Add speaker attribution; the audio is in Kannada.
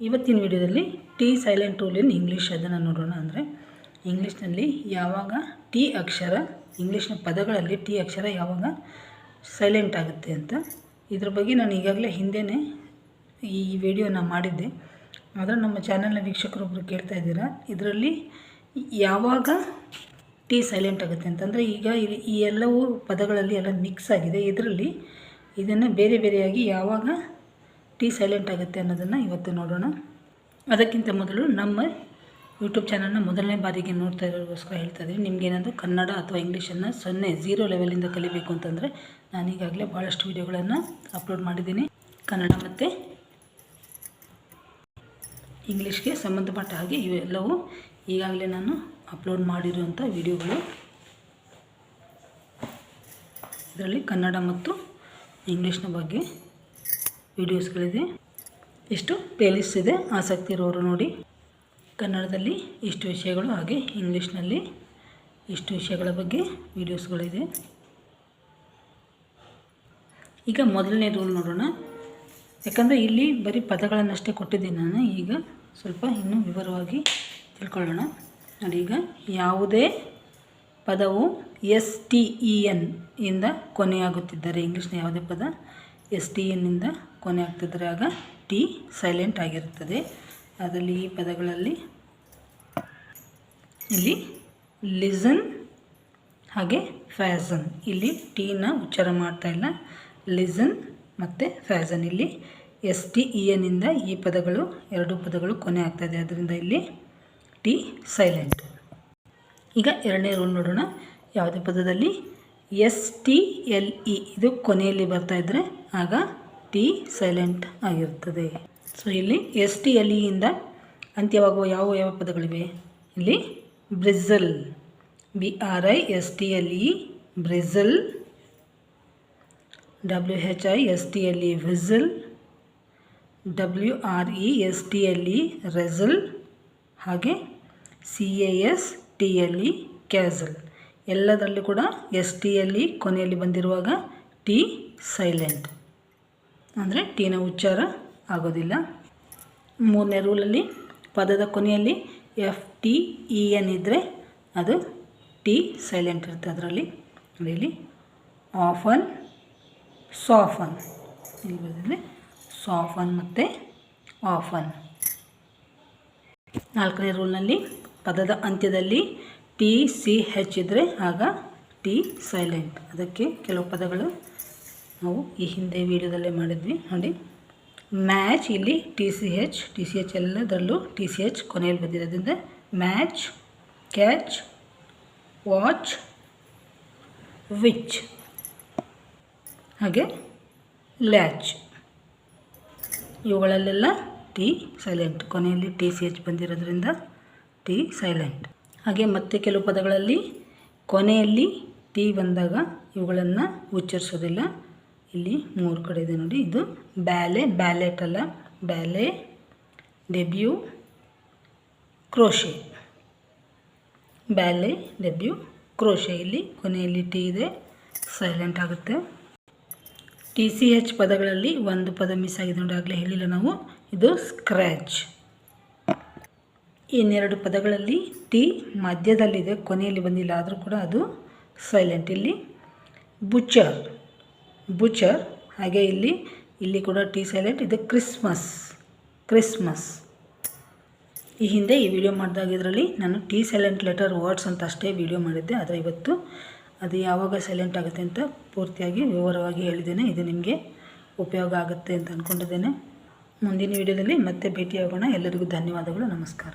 Speaker 1: ಇವತ್ತಿನ ವಿಡಿಯೋದಲ್ಲಿ T silent rule in English ಅದನ್ನು ನೋಡೋಣ ಅಂದರೆ ಇಂಗ್ಲೀಷ್ನಲ್ಲಿ ಯಾವಾಗ ಟಿ ಅಕ್ಷರ ಇಂಗ್ಲೀಷ್ನ ಪದಗಳಲ್ಲಿ ಟಿ ಅಕ್ಷರ ಯಾವಾಗ ಸೈಲೆಂಟ್ ಆಗುತ್ತೆ ಅಂತ. ಇದ್ರ ಬಗ್ಗೆ ನಾನು ಈಗಾಗಲೇ ಹಿಂದೆಯೇ ಈ ವಿಡಿಯೋನ ಮಾಡಿದ್ದೆ. ಆದರೆ ನಮ್ಮ ಚಾನಲ್ನ ವೀಕ್ಷಕರೊಬ್ಬರು ಕೇಳ್ತಾ ಇದ್ದೀರಾ, ಇದರಲ್ಲಿ ಯಾವಾಗ ಟಿ ಸೈಲೆಂಟ್ ಆಗುತ್ತೆ ಅಂತಂದರೆ ಈಗ ಈ ಎಲ್ಲವೂ ಪದಗಳಲ್ಲಿ ಎಲ್ಲ ಮಿಕ್ಸ್ ಆಗಿದೆ. ಇದರಲ್ಲಿ ಇದನ್ನು ಬೇರೆ ಬೇರೆಯಾಗಿ ಯಾವಾಗ ಟಿ ಸೈಲೆಂಟ್ ಆಗುತ್ತೆ ಅನ್ನೋದನ್ನು ಇವತ್ತು ನೋಡೋಣ. ಅದಕ್ಕಿಂತ ಮೊದಲು ನಮ್ಮ ಯೂಟ್ಯೂಬ್ ಚಾನಲ್ನ ಮೊದಲನೇ ಬಾರಿಗೆ ನೋಡ್ತಾ ಇರೋರಿಗೋಸ್ಕರ ಹೇಳ್ತಾ ಇದ್ದೀನಿ. ನಿಮಗೇನಾದರೂ ಕನ್ನಡ ಅಥವಾ ಇಂಗ್ಲೀಷನ್ನು ಸೊನ್ನೆ ಝೀರೋ ಲೆವೆಲಿಂದ ಕಲಿಬೇಕು ಅಂತಂದರೆ ನಾನು ಈಗಾಗಲೇ ಭಾಳಷ್ಟು ವೀಡಿಯೋಗಳನ್ನು ಅಪ್ಲೋಡ್ ಮಾಡಿದ್ದೀನಿ. ಕನ್ನಡ ಮತ್ತು ಇಂಗ್ಲೀಷ್ಗೆ ಸಂಬಂಧಪಟ್ಟ ಹಾಗೆ ಇವೆಲ್ಲವೂ ಈಗಾಗಲೇ ನಾನು ಅಪ್ಲೋಡ್ ಮಾಡಿರುವಂಥ ವಿಡಿಯೋಗಳು. ಇದರಲ್ಲಿ ಕನ್ನಡ ಮತ್ತು ಇಂಗ್ಲೀಷ್ನ ಬಗ್ಗೆ ವಿಡಿಯೋಸ್ಗಳಿದೆ. ಇಷ್ಟು ಪ್ಲೇಲಿಸ್ಟ್ ಇದೆ, ಆಸಕ್ತಿ ಇರೋರು ನೋಡಿ. ಕನ್ನಡದಲ್ಲಿ ಇಷ್ಟು ವಿಷಯಗಳು, ಹಾಗೆ ಇಂಗ್ಲೀಷ್ನಲ್ಲಿ ಇಷ್ಟು ವಿಷಯಗಳ ಬಗ್ಗೆ ವಿಡಿಯೋಸ್ಗಳಿದೆ. ಈಗ ಮೊದಲನೇ ರೂಲ್ ನೋಡೋಣ. ಯಾಕಂದರೆ ಇಲ್ಲಿ ಬರೀ ಪದಗಳನ್ನಷ್ಟೇ ಕೊಟ್ಟಿದ್ದೀನಿ ನಾನು. ಈಗ ಸ್ವಲ್ಪ ಇನ್ನೂ ವಿವರವಾಗಿ ತಿಳ್ಕೊಳ್ಳೋಣ. ನೋಡಿ, ಈಗ ಯಾವುದೇ ಪದವು ಎಸ್ ಟಿ ಇ ಎನ್ ಇಂದ ಕೊನೆಯಾಗುತ್ತಿದ್ದಾರೆ, ಇಂಗ್ಲೀಷ್ನ ಯಾವುದೇ ಪದ ಎಸ್ ಟಿ ಎನ್ನಿಂದ ಕೊನೆ ಆಗ್ತಿದ್ರೆ ಆಗ ಟಿ ಸೈಲೆಂಟ್ ಆಗಿರುತ್ತದೆ. ಅದರಲ್ಲಿ ಈ ಪದಗಳಲ್ಲಿ ಇಲ್ಲಿ ಲಿಸನ್ ಹಾಗೆ ಫ್ಯಾಸನ್ ಇಲ್ಲಿ ಟೀನ ಉಚ್ಚಾರ ಮಾಡ್ತಾ ಇಲ್ಲ. ಲಿಸನ್ ಮತ್ತು ಫ್ಯಾಸನ್ ಇಲ್ಲಿ ಎಸ್ ಟಿ ಇ ಎನ್ನಿಂದ ಈ ಪದಗಳು, ಎರಡು ಪದಗಳು ಕೊನೆ ಆಗ್ತಾಯಿದೆ ಅದರಿಂದ ಇಲ್ಲಿ ಟಿ ಸೈಲೆಂಟ್ ಈಗ ಎರಡನೇ ರೂಲ್ ನೋಡೋಣ. ಯಾವುದೇ ಪದದಲ್ಲಿ ಎಸ್ ಟಿ ಎಲ್ ಇ. ಇದು ಕೊನೆಯಲ್ಲಿ ಬರ್ತಾ ಇದ್ದರೆ ಆಗ ಟಿ ಸೈಲೆಂಟ್ ಆಗಿರ್ತದೆ. ಸೊ ಇಲ್ಲಿ ಎಸ್ ಟಿ ಎಲ್ ಇಯಿಂದ ಅಂತ್ಯವಾಗುವ ಯಾವ ಯಾವ ಪದಗಳಿವೆ? ಇಲ್ಲಿ bristle B R I, S T L E bristle W H I, S T L E whistle W R E, S T L E wrestle ಹಾಗೆ C A S T L E, castle. ಎಲ್ಲದರಲ್ಲೂ ಕೂಡ ಎಸ್ ಟಿಯಲ್ಲಿ ಕೊನೆಯಲ್ಲಿ ಬಂದಿರುವಾಗ ಟಿ ಸೈಲೆಂಟ್ ಅಂದರೆ ಟಿನ ಉಚ್ಚಾರ ಆಗೋದಿಲ್ಲ. ಮೂರನೇ ರೂಲಲ್ಲಿ ಪದದ ಕೊನೆಯಲ್ಲಿ ಎಫ್ ಟಿ ಇ ಎನ್ ಇದ್ದರೆ ಅದು ಟಿ ಸೈಲೆಂಟ್ ಇರುತ್ತೆ ಅದರಲ್ಲಿ. ಇಲ್ಲಿ ಆಫನ್ ಸಾಫನ್ ಇಲ್ಲಿ ಬರ್ತಿದೆ ಸಾಫನ್ ಮತ್ತು ಆಫನ್ ನಾಲ್ಕನೇ ರೂಲ್ನಲ್ಲಿ ಪದದ ಅಂತ್ಯದಲ್ಲಿ ಟಿ, ಸಿ, ಹೆಚ್ ಇದ್ದರೆ ಆಗ ಟಿ ಸೈಲೆಂಟ್. ಅದಕ್ಕೆ ಕೆಲವು ಪದಗಳು ನಾವು ಈ ಹಿಂದೆ ವಿಡಿಯೋದಲ್ಲೇ ಮಾಡಿದ್ವಿ. ನೋಡಿ. ಮ್ಯಾಚ್ ಇಲ್ಲಿ T C H, T C H ಎಲ್ಲದರಲ್ಲೂ ಟಿ ಸಿ ಎಚ್ ಕೊನೆಯಲ್ಲಿ ಬಂದಿರೋದ್ರಿಂದ ಮ್ಯಾಚ್, ಕ್ಯಾಚ್, ವಾಚ್, ವಿಚ್. ಹಾಗೆ ಲ್ಯಾಚ್. ಇವುಗಳಲ್ಲೆಲ್ಲ ಟಿ ಸೈಲೆಂಟ್. ಕೊನೆಯಲ್ಲಿ ಟಿ ಸಿ ಎಚ್ ಬಂದಿರೋದ್ರಿಂದ ಟಿ ಸೈಲೆಂಟ್. ಹಾಗೆ ಮತ್ತೆ ಕೆಲವು ಪದಗಳಲ್ಲಿ ಕೊನೆಯಲ್ಲಿ ಟಿ ಬಂದಾಗ ಇವುಗಳನ್ನು ಉಚ್ಚರಿಸೋದಿಲ್ಲ. ಇಲ್ಲಿ ಮೂರು ಕಡೆ ಇದೆ ನೋಡಿ, ಇದು ಬ್ಯಾಲೆ, ಬ್ಯಾಲೆಟ್ ಅಲ್ಲ, ballet debut crochet. Ballet debut crochet. ಇಲ್ಲಿ ಕೊನೆಯಲ್ಲಿ ಟಿ ಇದೆ ಸೈಲೆಂಟ್ ಆಗುತ್ತೆ. ಟಿ ಸಿ ಎಚ್ ಪದಗಳಲ್ಲಿ ಒಂದು ಪದ ಮಿಸ್ ಆಗಿದೆ ನೋಡಿ, ಆಗಲೇ ಹೇಳಿಲ್ಲ ನಾವು. ಇದು ಸ್ಕ್ರ್ಯಾಚ್ ಇನ್ನೆರಡು ಪದಗಳಲ್ಲಿ ಟಿ ಮಧ್ಯದಲ್ಲಿದೆ, ಕೊನೆಯಲ್ಲಿ ಬಂದಿಲ್ಲ, ಆದರೂ ಕೂಡ ಅದು ಸೈಲೆಂಟ್ ಇಲ್ಲಿ ಬುಚರ್ ಬುಚರ್ ಹಾಗೆ ಇಲ್ಲಿ ಇಲ್ಲಿ ಕೂಡ ಟಿ ಸೈಲೆಂಟ್ ಇದು ಕ್ರಿಸ್ಮಸ್ ಕ್ರಿಸ್ಮಸ್ ಈ ಹಿಂದೆ ಈ ವಿಡಿಯೋ ಮಾಡಿದಾಗ ಇದರಲ್ಲಿ ನಾನು ಟಿ ಸೈಲೆಂಟ್ ಲೆಟರ್ ವರ್ಡ್ಸ್ ಅಂತ ಅಷ್ಟೇ ವಿಡಿಯೋ ಮಾಡಿದ್ದೆ, ಆದರೆ ಇವತ್ತು ಅದು ಯಾವಾಗ ಸೈಲೆಂಟ್ ಆಗುತ್ತೆ ಅಂತ ಪೂರ್ತಿಯಾಗಿ ವಿವರವಾಗಿ ಹೇಳಿದ್ದೇನೆ. ಇದು ನಿಮಗೆ ಉಪಯೋಗ ಆಗುತ್ತೆ ಅಂತ ಅಂದ್ಕೊಂಡಿದ್ದೇನೆ ಮುಂದಿನ ವಿಡಿಯೋದಲ್ಲಿ ಮತ್ತೆ ಭೇಟಿಯಾಗೋಣ. ಎಲ್ಲರಿಗೂ ಧನ್ಯವಾದಗಳು. ನಮಸ್ಕಾರ.